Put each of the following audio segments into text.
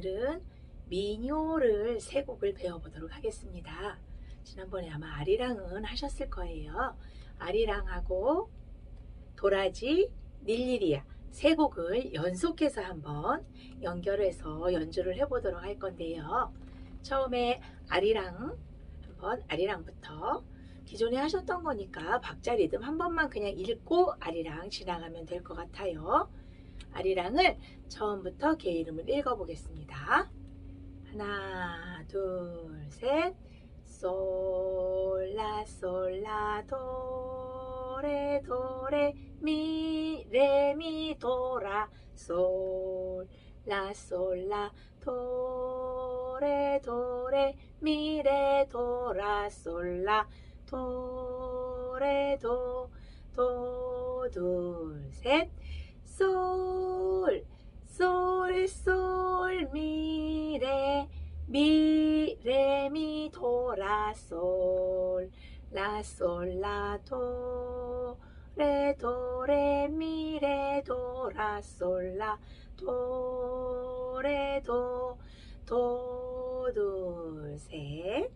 오늘은 민요를 세 곡을 배워보도록 하겠습니다. 지난번에 아마 아리랑은 하셨을 거예요. 아리랑하고 도라지, 닐리리아 세 곡을 연속해서 한번 연결해서 연주를 해보도록 할 건데요. 처음에 아리랑 한번 아리랑부터 기존에 하셨던 거니까 박자 리듬 한 번만 그냥 읽고 아리랑 지나가면 될 것 같아요. 아리랑을 처음부터 개 이름을 읽어보겠습니다. 하나, 둘, 셋. 솔라 솔라 도레 도레 미레미 도라 솔라 솔라 도레 도레 미레 도라 솔라 도레 도 도 둘셋 솔, 솔, 솔, 미, 레, 미, 도, 라, 솔, 라, 솔, 라, 도, 레, 도, 레, 미, 레, 도, 라, 솔, 라, 도, 레, 도, 도, 둘, 셋.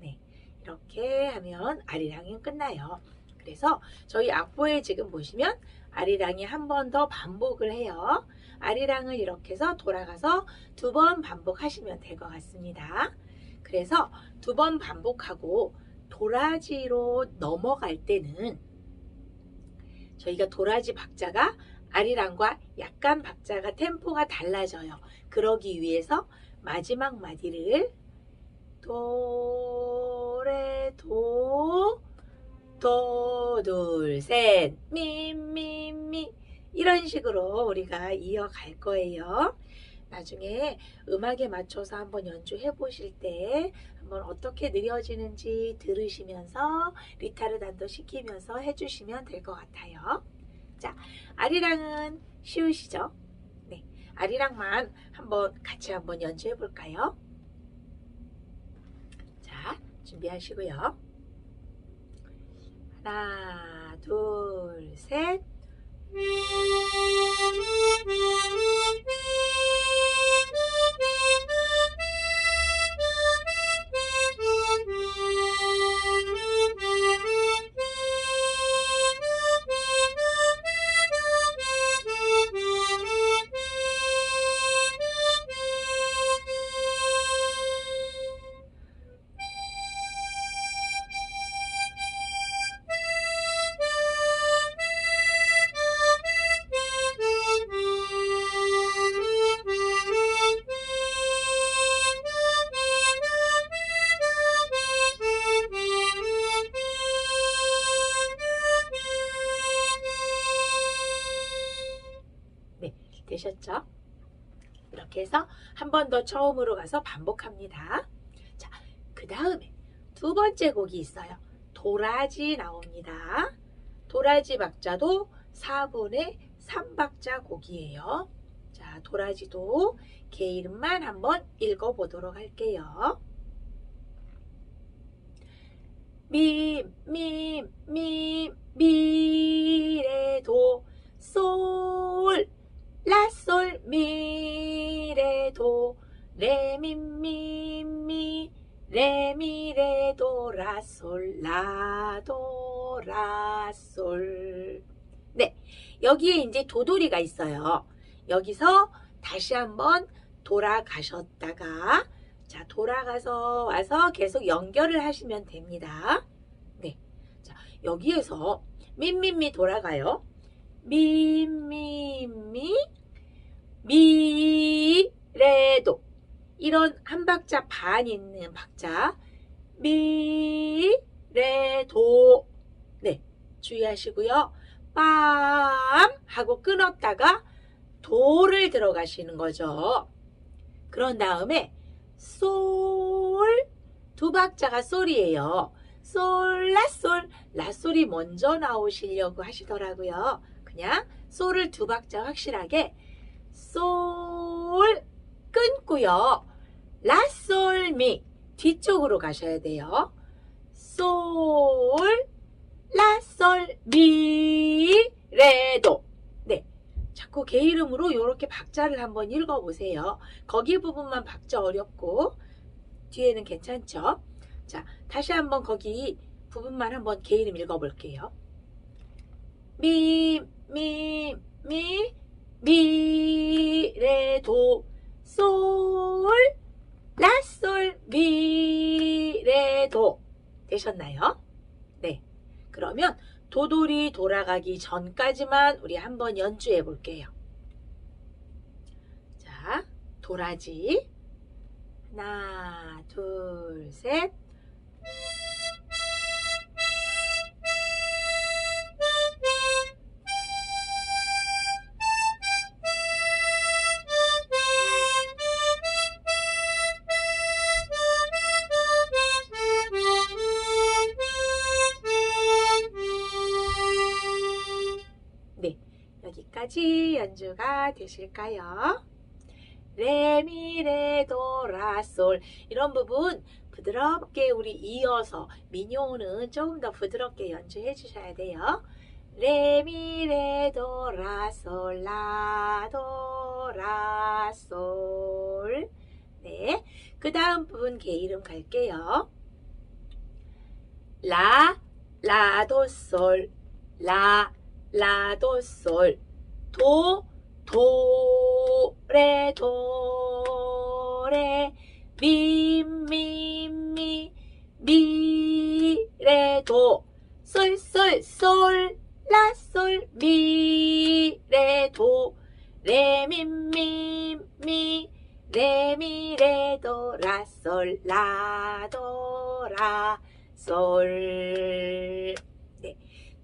네. 이렇게 하면 아리랑이 끝나요. 그래서 저희 악보에 지금 보시면 아리랑이 한 번 더 반복을 해요. 아리랑을 이렇게 해서 돌아가서 두 번 반복하시면 될 것 같습니다. 그래서 두 번 반복하고 도라지로 넘어갈 때는 저희가 도라지 박자가 아리랑과 약간 박자가 템포가 달라져요. 그러기 위해서 마지막 마디를 도레 도 도, 둘, 셋, 미, 미, 미. 이런 식으로 우리가 이어갈 거예요. 나중에 음악에 맞춰서 한번 연주해 보실 때 한번 어떻게 느려지는지 들으시면서 리타르단도 시키면서 해주시면 될 것 같아요. 자, 아리랑은 쉬우시죠? 네, 아리랑만 한번 같이 한번 연주해 볼까요? 자, 준비하시고요. 하나, 둘, 셋. 이렇게 해서 한 번 더 처음으로 가서 반복합니다. 자, 그 다음에 두 번째 곡이 있어요. 도라지 나옵니다. 도라지 박자도 4분의 3박자 곡이에요. 자, 도라지도 개 이름만 한번 읽어보도록 할게요. 미, 미, 미, 미, 레, 도, 솔, 라, 솔, 미, 레, 도, 레, 미, 미, 미, 레, 미, 레, 도, 라, 솔, 라, 도, 라, 솔. 네. 여기에 이제 도돌이가 있어요. 여기서 다시 한번 돌아가셨다가 자, 돌아가서 와서 계속 연결을 하시면 됩니다. 네. 자, 여기에서 미미미 돌아가요. 미미미 미레도. 이런 한 박자 반 있는 박자. 미레도. 네 주의하시고요. 빰 하고 끊었다가 도를 들어가시는 거죠. 그런 다음에 솔, 두 박자가 솔이에요. 솔, 라, 솔, 라, 솔이 먼저 나오시려고 하시더라고요. 그냥 솔을 두 박자 확실하게 솔 끊고요. 라, 솔, 미 뒤쪽으로 가셔야 돼요. 솔, 라, 솔, 미, 레, 도. 네. 자꾸 개 이름으로 이렇게 박자를 한번 읽어보세요. 거기 부분만 박자 어렵고, 뒤에는 괜찮죠? 자, 다시 한번 거기 부분만 한번 개 이름 읽어볼게요. 미, 미, 미, 미, 레, 도, 솔, 라, 솔, 미, 레, 도. 되셨나요? 네. 그러면 도돌이 돌아가기 전까지만 우리 한번 연주해 볼게요. 자, 도라지. 하나, 둘, 셋. 여기까지 연주가 되실까요? 레미레도라솔 이런 부분 부드럽게 우리 이어서 민요는 조금 더 부드럽게 연주해 주셔야 돼요. 레미레도라솔 라도라솔 네, 그 다음 부분 개 이름 갈게요. 라 라도솔 라 라도솔 도 도 레 도 레. 미 미 미 미 레 도. 솔 솔 솔 라 솔 미 레 도. 레 미 미 미 레 미 레 도. 라 솔 라 도 라 솔 네.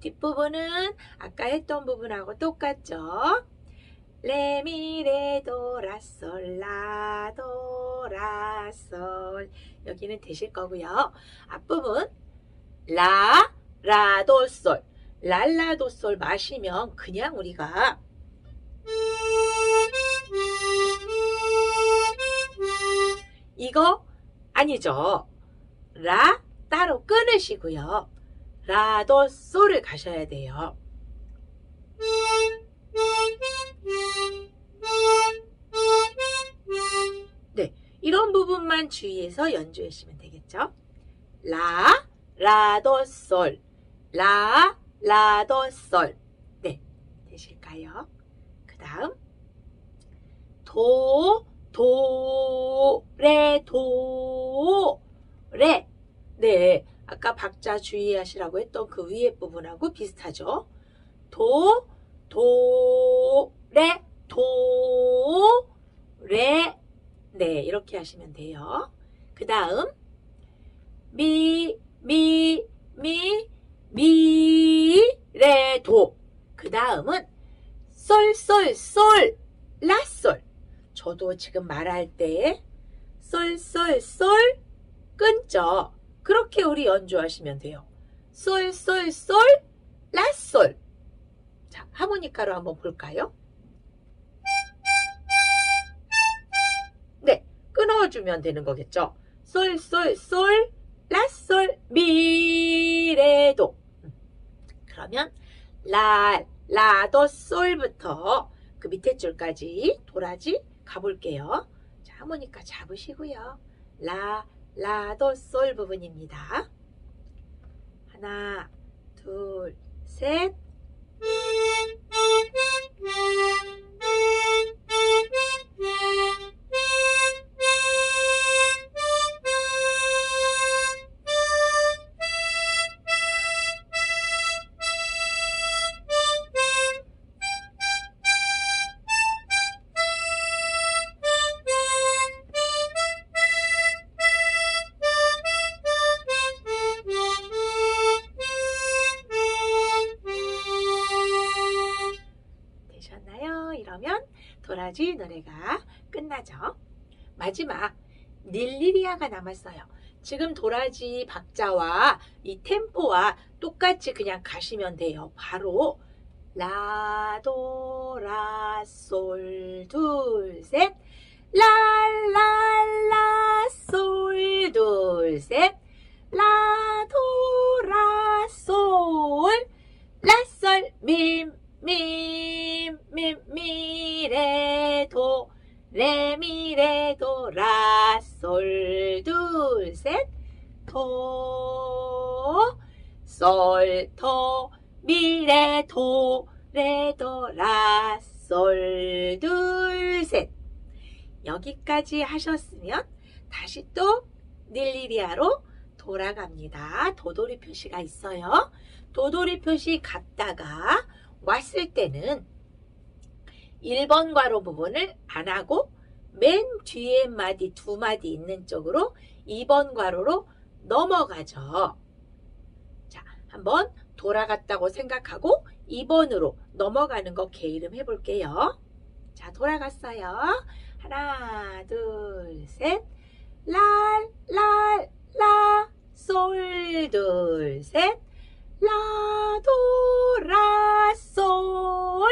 뒷부분은 아까 했던 부분하고 똑같죠? 레미레도 라솔 라도 라솔 여기는 되실 거고요. 앞부분 라 라도솔 랄라도솔 마시면 그냥 우리가 이거 아니죠. 라 따로 끊으시고요. 라도솔을 가셔야 돼요. 네, 이런 부분만 주의해서 연주하시면 되겠죠. 라, 라도솔, 라, 라도솔. 네, 되실까요? 그 다음, 도, 도, 레, 도, 레. 네, 아까 박자 주의하시라고 했던 그 위에 부분하고 비슷하죠. 도, 도, 레, 도, 레. 네, 이렇게 하시면 돼요. 그 다음, 미, 미, 미, 미, 레, 도. 그 다음은, 솔, 솔, 솔, 라, 솔. 저도 지금 말할 때, 솔, 솔, 솔, 끊죠. 그렇게 우리 연주하시면 돼요. 솔, 솔, 솔, 라, 솔. 자, 하모니카로 한번 볼까요? 네, 끊어주면 되는 거겠죠. 솔, 솔, 솔, 라, 솔, 미, 레, 도. 음. 그러면 라, 라, 도, 솔부터 그 밑에 줄까지 도라지 가볼게요. 자, 하모니카 잡으시고요. 라, 라, 도, 솔 부분입니다. 하나, 둘, 셋. 이러면 도라지 노래가 끝나죠. 마지막 닐리리아가 남았어요. 지금 도라지 박자와 이 템포와 똑같이 그냥 가시면 돼요. 바로 라도 라솔 둘셋 랄랄라 솔 둘셋 라도 라솔 라솔 미 미 미 미레 도 레 미레 도 라 솔 둘 셋 도솔도 미레 도 레 도 라 솔 둘 셋 여기까지 하셨으면 다시 또 닐리리아로 돌아갑니다. 도돌이 표시가 있어요. 도돌이 표시 갔다가 왔을 때는 1번 괄호 부분을 안 하고 맨 뒤에 마디 두 마디 있는 쪽으로 2번 괄호로 넘어가죠. 자, 한번 돌아갔다고 생각하고 2번으로 넘어가는 거 게이름 해볼게요. 자, 돌아갔어요. 하나, 둘, 셋. 랄, 랄, 라, 솔, 둘, 셋. 라, 도, 라, 솔.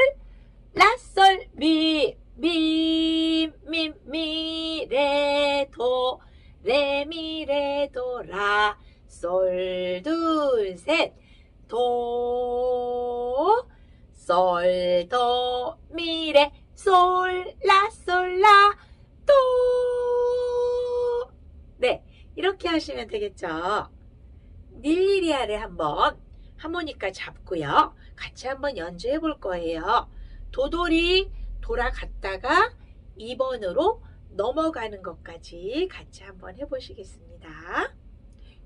라, 솔, 미, 미, 미, 미, 레, 도, 레, 미, 레, 도, 라, 솔, 둘, 셋. 도, 솔, 도, 미, 레, 솔, 라, 솔, 라, 도. 네, 이렇게 하시면 되겠죠. 닐리리아를 한번 하모니카 잡고요. 같이 한번 연주해 볼 거예요. 도돌이 돌아갔다가 2번으로 넘어가는 것까지 같이 한번 해보시겠습니다.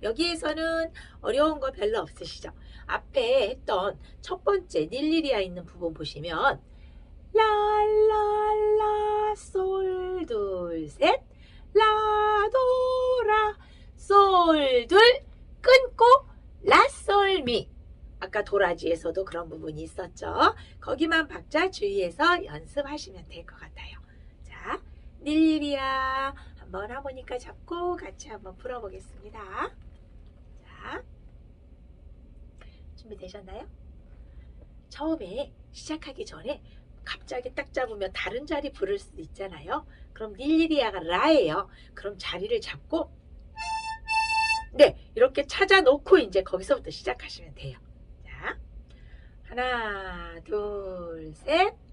여기에서는 어려운 거 별로 없으시죠? 앞에 했던 첫 번째 닐리리아 있는 부분 보시면 라라라 솔 둘셋 라도라 솔 둘 끊고 라솔미 아까 도라지에서도 그런 부분이 있었죠. 거기만 박자 주의해서 연습하시면 될 것 같아요. 자, 닐리리아 한번 하모니카 잡고 같이 한번 풀어보겠습니다. 자, 준비되셨나요? 처음에 시작하기 전에 갑자기 딱 잡으면 다른 자리 부를 수도 있잖아요. 그럼 닐리리아가 라예요. 그럼 자리를 잡고 네 이렇게 찾아놓고 이제 거기서부터 시작하시면 돼요. 자 하나 둘 셋.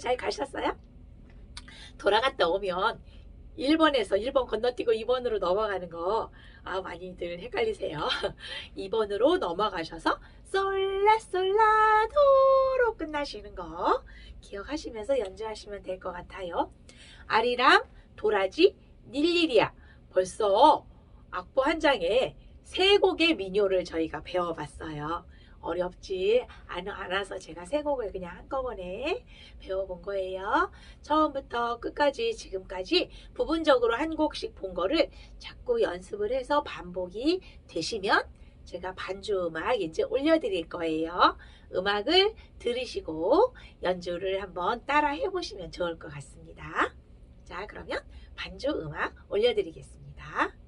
잘 가셨어요? 돌아갔다 오면 1번에서 1번 건너뛰고 2번으로 넘어가는 거 아, 많이들 헷갈리세요. 2번으로 넘어가셔서 솔라솔라도로 끝나시는 거 기억하시면서 연주하시면 될 것 같아요. 아리랑, 도라지, 닐리리아 벌써 악보 한 장에 세 곡의 민요를 저희가 배워봤어요. 어렵지 않- 않아서 제가 세 곡을 그냥 한꺼번에 배워본 거예요. 처음부터 끝까지 지금까지 부분적으로 한 곡씩 본 거를 자꾸 연습을 해서 반복이 되시면 제가 반주 음악 이제 올려드릴 거예요. 음악을 들으시고 연주를 한번 따라 해보시면 좋을 것 같습니다. 자, 그러면 반주 음악 올려드리겠습니다.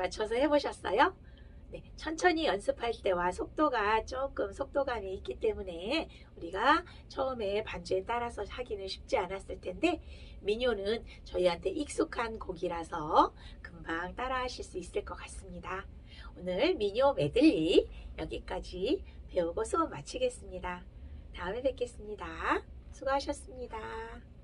맞춰서 해보셨어요? 네, 천천히 연습할 때와 속도가 조금 속도감이 있기 때문에 우리가 처음에 반주에 따라서 하기는 쉽지 않았을 텐데 민요는 저희한테 익숙한 곡이라서 금방 따라 하실 수 있을 것 같습니다. 오늘 민요 메들리 여기까지 배우고 수업 마치겠습니다. 다음에 뵙겠습니다. 수고하셨습니다.